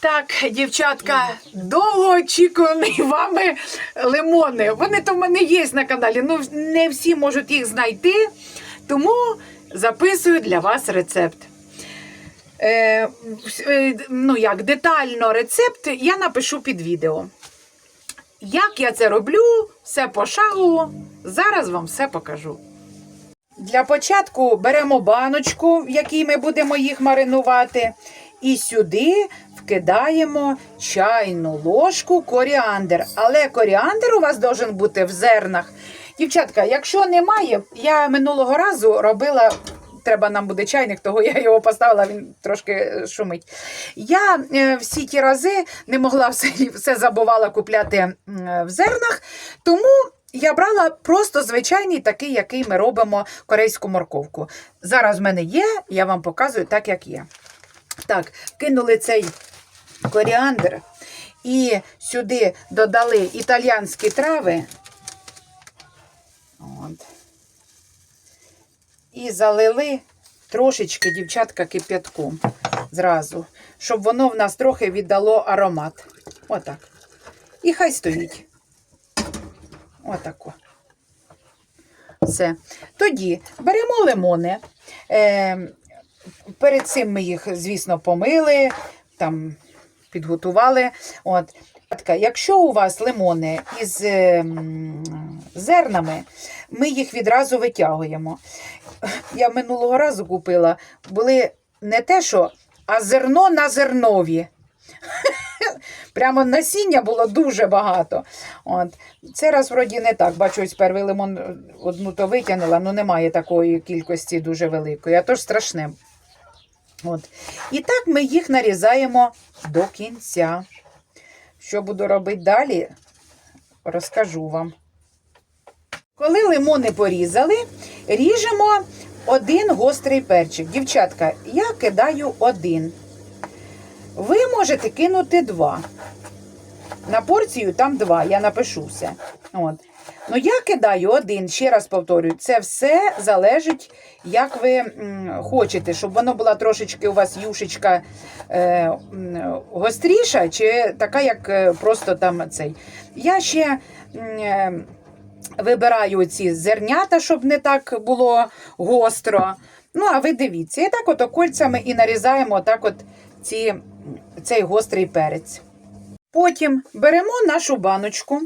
Так, дівчатка, довго очікувані вами лимони. Вони то в мене є на каналі. Ну, не всі можуть їх знайти, тому записую для вас рецепт. Е, е, ну як, детально рецепт я напишу під відео. Як я це роблю, все пошагово. Зараз вам все покажу. Для початку беремо баночку, в якій ми будемо їх маринувати, і сюди вкидаємо чайну ложку коріандр. Але коріандр у вас должен бути в зернах. Дівчатка, якщо немає, я минулого разу робила. Треба нам буде чайник, того я його поставила, він трошки шумить. Я е, всі ті рази не могла все, все забувала купляти в зернах, тому я брала просто звичайний такий, який ми робимо корейську морковку. Зараз в мене є, я вам показую так, як є. Так, кинули цей коріандр і сюди додали італіянські трави. От. І залили трошечки, дівчатка, кип'ятком зразу, щоб воно в нас трохи віддало аромат. Отак. І хай стоїть. Отако. Все. Тоді беремо лимони. Е, перед цим ми їх, звісно, помили, там підготували. От. Якщо у вас лимони із е, зернами, ми їх відразу витягуємо. Я минулого разу купила, були не те, що, а зерно на зернові. Прямо насіння було дуже багато. От. Це раз вроді не так. Бачу, ось перший лимон е, одну то витягнула, ну немає такої кількості дуже великої, а то ж страшне. От. І так ми їх нарізаємо до кінця. Що буду робити далі, розкажу вам. Коли лимони порізали, ріжемо один гострий перчик. Дівчатка, я кидаю один. Ви можете кинути два. На порцію там два, я напишу все. От. Ну, я кидаю один, ще раз повторюю, це все залежить, як ви хочете, щоб воно була трошечки у вас юшечка е, гостріша, чи така, як е, просто там цей. Я ще е, вибираю ці зернята, щоб не так було гостро. Ну, а ви дивіться, і так от кольцями і нарізаємо отак от ці, цей гострий перець. Потім беремо нашу баночку,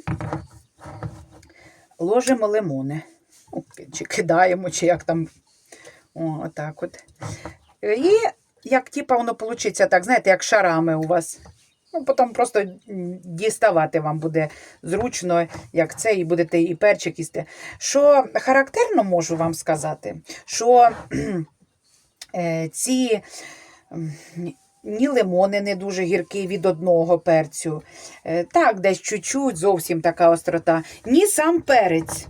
ложимо лимони. Ну, Чи кидаємо, чи як там. Отак от. І як типа воно вийде, так, знаєте, як шарами у вас. Ну, потім просто діставати вам буде зручно, як це, і будете і перчик їсти. Що характерно можу вам сказати, що е, ці ні лимони не дуже гіркі від одного перцю. Е, Так, десь чуть-чуть, зовсім така острота. Ні сам перець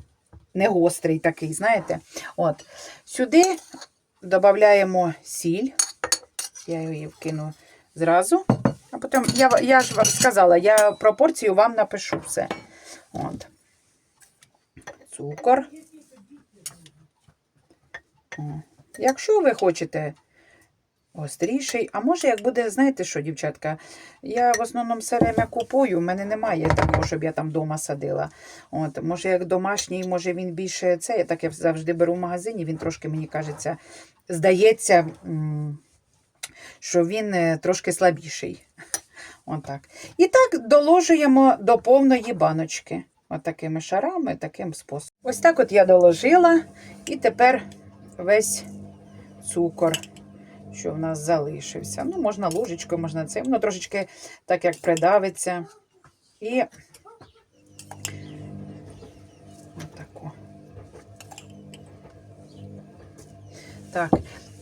не гострий такий, знаєте. От. Сюди додаємо сіль. Я її вкину зразу. А потім, я, я ж вам сказала, я пропорцію вам напишу все. От. Цукор. Якщо ви хочете гостріший, а може, як буде, знаєте що, дівчатка, я в основному все время купую, в мене немає такого, щоб я там вдома садила. От, може, як домашній, може він більше це, я так я завжди беру в магазині, він трошки, мені кажеться, здається, що він е, трошки слабіший. Отак. І так доложуємо до повної баночки. От такими шарами, таким способом. Ось так от я доложила, і тепер весь цукор, що в нас залишився. Ну, можна ложечкою, можна цим, ну трошечки так як придавиться. І отако. Так,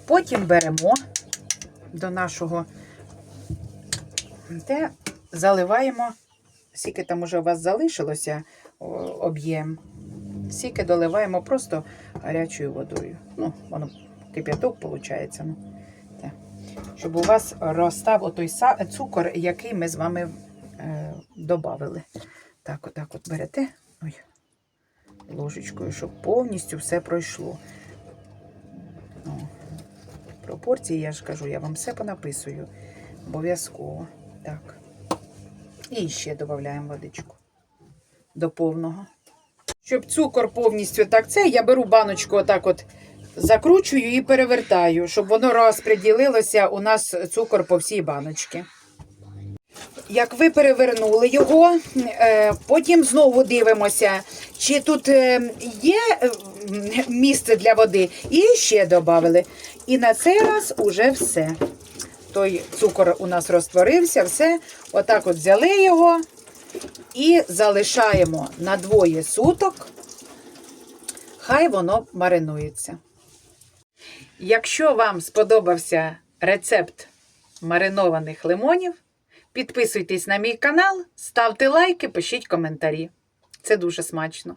потім беремо до нашого те заливаємо, скільки там уже у вас залишилося об'єм, скільки доливаємо просто гарячою водою. Ну, воно кип'яток виходить. Щоб у вас розстав отой цукор, який ми з вами е, додали. Так, отак от берете ой, ложечкою, щоб повністю все пройшло. О, пропорції, я ж кажу, я вам все понаписую. Обов'язково. Так. І ще додаємо водичку до повного. Щоб цукор повністю так це, я беру баночку, отак от закручую і перевертаю, щоб воно розподілилося у нас цукор по всій баночці. Як ви перевернули його, е, потім знову дивимося, чи тут е, є е, місце для води, і ще додали. І на цей раз уже все. Той цукор у нас розтворився, все. Отак от взяли його і залишаємо на двоє суток. Хай воно маринується. Якщо вам сподобався рецепт маринованих лимонів, підписуйтесь на мій канал, ставте лайки, пишіть коментарі. Це дуже смачно.